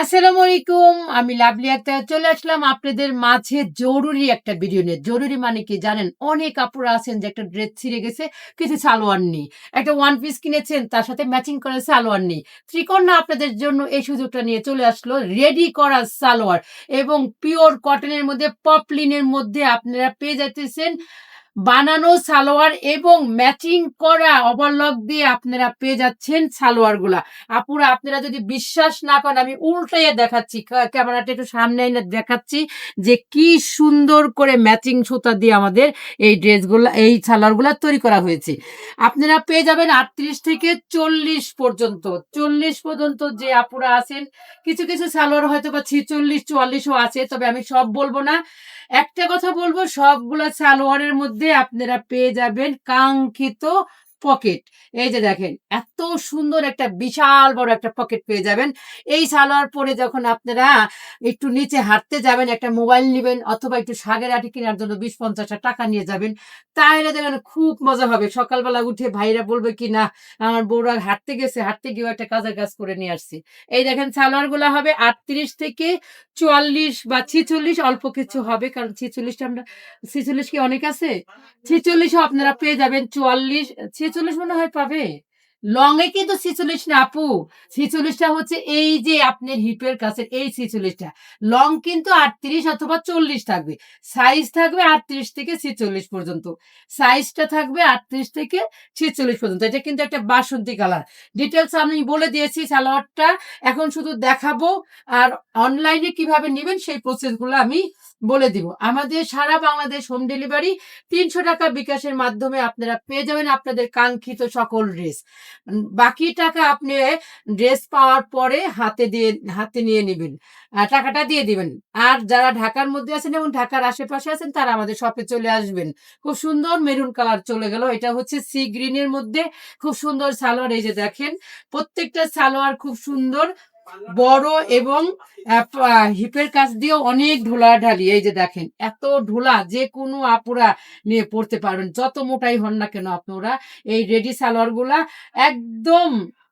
আসসালামু আলাইকুম, আমি লাভলি আক্তার, চলে আসলাম আপনাদের মাঝে জরুরি একটা ভিডিও নিয়ে। জরুরি মানে কি জানেন? অনেক আপুরা আছেন যে একটা ড্রেস ছিঁড়ে গেছে, কিছু সালোয়ার নেই। একটা ওয়ান পিস কিনেছেন, তার সাথে ম্যাচিং করে সালোয়ার নেই। ত্রিকন্যা আপনাদের জন্য এই সুযোগটা নিয়ে চলে আসলো রেডি করা সালোয়ার। এবং পিওর কটনের মধ্যে পপলিনের মধ্যে আপনারা পেয়ে যাইতেছেন বানানো সালোয়ার এবং ম্যাচিং করা ওভারলক দিয়ে আপনারা পেয়ে যাচ্ছেন সালোয়ারগুলা আপুরা, আপনারা যদি বিশ্বাস না করেন, আমি উল্টাইয়ে দেখাচ্ছি ক্যামেরাটা একটু সামনে এনে দেখাচ্ছি যে কি সুন্দর করে ম্যাচিং সুতা দিয়ে আমাদের এই ড্রেসগুলো, এই সালোয়ারগুলো তৈরি করা হয়েছে। আপনারা পেয়ে যাবেন আটত্রিশ থেকে চল্লিশ পর্যন্ত। চল্লিশ পর্যন্ত যে আপুরা আছেন, কিছু কিছু সালোয়ার হয়তো বা ছিচল্লিশ, চুয়াল্লিশও আছে, তবে আমি সব বলব না। একটা কথা বলব, সবগুলা সালোয়ারের মধ্যে আপনারা পেয়ে যাবেন কাঙ্ক্ষিত পকেট এই যে দেখেন, এত সুন্দর একটা বিশাল বড় একটা পকেট পেয়ে যাবেন। এই সালোয়ার পরে যখন আপনারা একটু নিচে হাঁটতে যাবেন, একটা মোবাইল নেবেন অথবা একটু শাকের আটি কেনার জন্য বিশ পঞ্চাশটা টাকা নিয়ে যাবেন, তাহলে দেখেন খুব মজা হবে। সকালবেলা উঠে ভাইরা বলবে কি, না, আমার বউরা হাঁটতে গেছে, হাঁটতে গিয়ে একটা কাজের কাজ করে নিয়ে আসছি। এই দেখেন সালোয়ারগুলা হবে আটত্রিশ থেকে চুয়াল্লিশ বা ছিচল্লিশ, অল্প কিছু হবে, কারণ ছিচল্লিশটা আমরা, ছিচল্লিশ কি অনেক আছে? ছিচল্লিশও আপনারা পেয়ে যাবেন, চুয়াল্লিশ ছিচল্লিশ মনে হয় পাবে? লং এ কিন্তু ছিচল্লিশ না, আপু। ছিচল্লিশটা হচ্ছে এই যে আপনার হিপের কাছে এই ছিচল্লিশটা। লং কিন্তু আটত্রিশ অথবা চল্লিশ থাকবে। সাইজ থাকবে আটত্রিশ থেকে ছিচল্লিশ পর্যন্ত। সাইজটা থাকবে আটত্রিশ থেকে ছিচল্লিশ পর্যন্ত। এটা কিন্তু একটা বাসন্তী কালার ডিটেলস আমি বলে দিয়েছি সালোয়ারটা এখন শুধু দেখাবো আর অনলাইনে কীভাবে নেবেন সেই প্রসেসগুলো আমি বলে দিব। আমাদের সারা বাংলাদেশ হোম ডেলিভারি তিনশো টাকা বিকাশের মাধ্যমে আপনারা পেয়ে যাবেন আপনাদের কাঙ্ক্ষিত সকল ড্রেস বাকি টাকা আপনি ড্রেস পাওয়ার পরে হাতে দিয়ে, হাতে নিয়ে নেবেন। টাকাটা দিয়ে দিবেন। আর যারা ঢাকার মধ্যে আছেন এবং ঢাকার আশেপাশে আছেন, তারা আমাদের শপে চলে আসবেন। খুব সুন্দর মেরুন কালার চলে গেল। এটা হচ্ছে সি গ্রিনের মধ্যে। খুব সুন্দর সালোয়ার এই যে দেখেন, প্রত্যেকটা সালোয়ার খুব সুন্দর বড় এবং হিপের কাছ দিয়েও অনেক ঢোলা ঢালি। এই যে দেখেন, এত ঢোলা যে কোনো আপুরা নিয়ে পড়তে পারবেন। যত মোটাই হন না কেন আপনারা, এই রেডি সালোয়ারগুলা একদম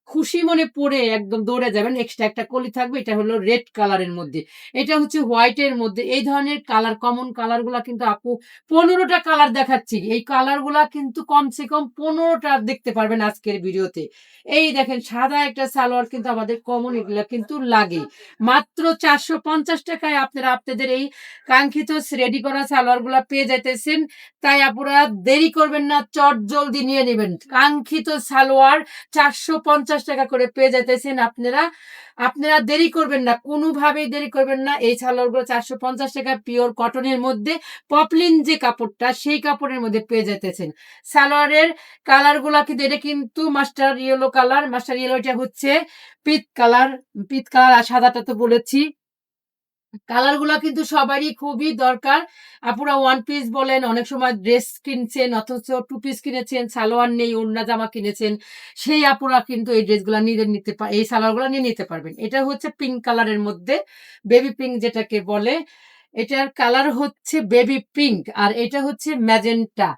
খুশি মনে পরে একদম দৌড়ে যাবেন এক্সট্রা একটা কলি থাকবে, এটা হলো রেড কালারের মধ্যে। এটা হচ্ছে হোয়াইটের মধ্যে। এই ধরনের কালার কমন কালারগুলা কিন্তু আপু পনেরোটা কালার দেখাচ্ছি। এই কালারগুলা কিন্তু কমসে কম পনেরোটা দেখতে পারবেন আজকের ভিডিওতে। এই দেখেন, সাদা একটা সালোয়ার কিন্তু আমাদের কমন এগুলা কিন্তু লাগে। মাত্র চারশো পঞ্চাশ টাকায় আপনারা, আপনাদের এই কাঙ্ক্ষিত রেডি করা সালোয়ারগুলা পেয়ে যাইতেছেন। তাই আপনারা দেরি করবেন না, চট জলদি নিয়ে নেবেন। কাঙ্ক্ষিত সালোয়ার চারশো পঞ্চাশ টাকা করে পেয়ে যাইতেছেন আপনারা। আপনারা দেরি করবেন না, কোনোভাবেই দেরি করবেন না। এই সালোয়ারগুলো চারশো পঞ্চাশ টাকা পিওর কটনের মধ্যে, পপলিন যে কাপড়টা, সেই কাপড়ের মধ্যে পেয়ে যাইতেছেন। সালোয়ারের কালারগুলো কিন্তু, এটা কিন্তু মাস্টার ইয়েলো কালার। মাস্টার ইয়েলোটা হচ্ছে পিত কালার পিত কালার আর সাদাটা তো বলেছি। কালারগুলা কিন্তু সবারই খুবই দরকার। আপুরা ওয়ান পিস বলেন, অনেক সময় ড্রেস কিনছেন, অথচ টু পিস কিনেছেন, সালোয়ার নেই, ওড়না, জামা কিনেছেন, সেই আপুরা কিন্তু এই ড্রেসগুলো নিয়ে নিতে এই সালোয়ারগুলো নিয়ে নিতে পারবেন। এটা হচ্ছে পিঙ্ক কালারের মধ্যে বেবি পিঙ্ক যেটাকে বলে, এটার কালার হচ্ছে বেবি পিঙ্ক আর এটা হচ্ছে ম্যাজেন্টা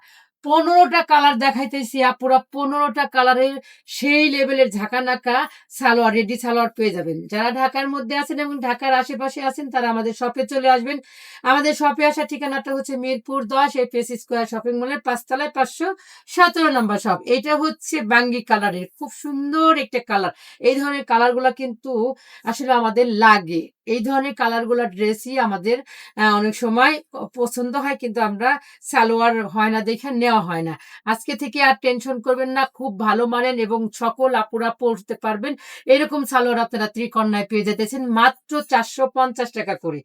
পনেরোটা কালার দেখাইতেছি, আপুরা। পনেরোটা কালারের সেই লেভেলের ঝাঁকানাকা সালোয়ার রেডি সালোয়ার পেয়ে যাবেন। যারা ঢাকার মধ্যে আছেন এবং ঢাকার আশেপাশে আছেন, তারা আমাদের শপে চলে আসবেন। আমাদের শপে আসার ঠিকানাটা হচ্ছে মিরপুর দশ এই পেস স্কোয়ার শপিং মলের পাঁচতলায় পাঁচশো সতেরো নম্বর শপ এটা হচ্ছে বাঙ্গি কালারের খুব সুন্দর একটা কালার এই ধরনের কালারগুলো কিন্তু আসলে আমাদের লাগে। এই ধরনের কালারগুলো ড্রেসই আমাদের অনেক সময় পছন্দ হয় কিন্তু আমরা সালোয়ার হয় না, দেখে নেওয়া হয় না। আজকে থেকে আর টেনশন করবেন না, খুব ভালো মানেন এবং সকল আপুরা পড়তে পারবেন। এরকম সালোয়ার আপনারা ত্রিকন্যায় পেয়ে যেতেছেন মাত্র চারশো পঞ্চাশ টাকা করে।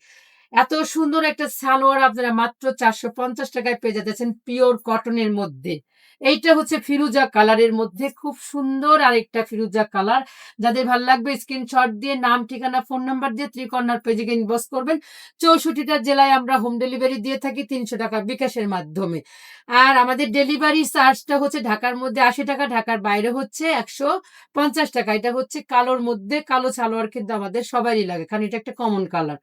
এত সুন্দর একটা সালোয়ার আপনারা মাত্র চারশো পঞ্চাশ টাকায় পেয়ে যাচ্ছেন পিওর কটনের মধ্যে। এইটা হচ্ছে ফিরুজা কালারের মধ্যে, খুব সুন্দর আরেকটা ফিরুজা কালার। যাদের ভালো লাগবে স্ক্রিনশট দিয়ে নাম, ঠিকানা, ফোন নাম্বার দিয়ে ত্রিকন্যার পেজে ইনবক্স করবেন। চৌষট্টিটা জেলায় আমরা হোম ডেলিভারি দিয়ে থাকি তিনশো টাকা বিকাশের মাধ্যমে। আর আমাদের ডেলিভারি চার্জটা হচ্ছে ঢাকার মধ্যে আশি টাকা, ঢাকার বাইরে হচ্ছে একশো পঞ্চাশ টাকা। এটা হচ্ছে কালোর মধ্যে, কালো সালোয়ার কিন্তু আমাদের সবারই লাগে, কারণ এটা একটা কমন কালার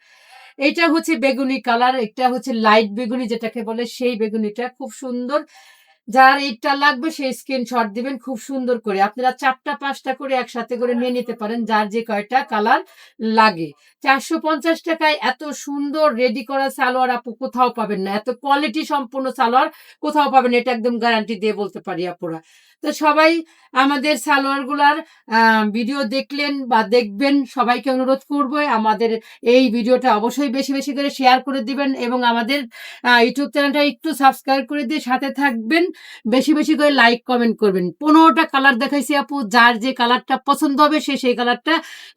এটা হচ্ছে বেগুনি কালার, এটা হচ্ছে লাইট বেগুনি যেটাকে বলে, সেই বেগুনিটা খুব সুন্দর যার এইটা লাগবে সেই স্ক্রিনশট দিবেন খুব সুন্দর করে। আপনারা চারটা পাঁচটা করে একসাথে করে নিয়ে নিতে পারেন যার যে কয়টা কালার লাগে। চারশো পঞ্চাশ টাকায় এত সুন্দর রেডি করা সালোয়ার আপু কোথাও পাবেন না। এত কোয়ালিটি সম্পূর্ণ সালোয়ার কোথাও পাবেন। এটা একদম গ্যারান্টি দিয়ে বলতে পারি আপুরা। তো সবাই আমাদের সালোয়ারগুলার ভিডিও দেখলেন বা দেখবেন সবাইকে অনুরোধ করব আমাদের এই ভিডিওটা অবশ্যই বেশি, বেশি করে শেয়ার করে দিবেন এবং আমাদের ইউটিউব চ্যানেলটা একটু সাবস্ক্রাইব করে দিয়ে সাথে থাকবেন। বেশি, বেশি করে লাইক কমেন্ট করবেন। পনেরোটা কালার দেখাইছি আপু। যার যে কালারটা পছন্দ হবে সে সেই কালারটা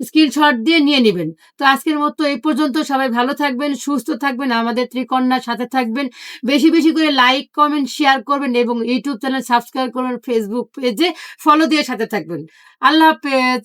স্ক্রিনশট দিয়ে নিয়ে নেবেন তো আজকের মতো এই পর্যন্ত সবাই ভালো থাকবেন, সুস্থ থাকবেন, আমাদের ত্রিকন্যার সাথে থাকবেন। বেশি, বেশি করে লাইক, কমেন্ট, শেয়ার করবেন এবং ইউটিউব চ্যানেল সাবস্ক্রাইব করবেন, ফেসবুক পেজে ফলো দিয়ে সাথে থাকবেন। আল্লাহ হাফেজ।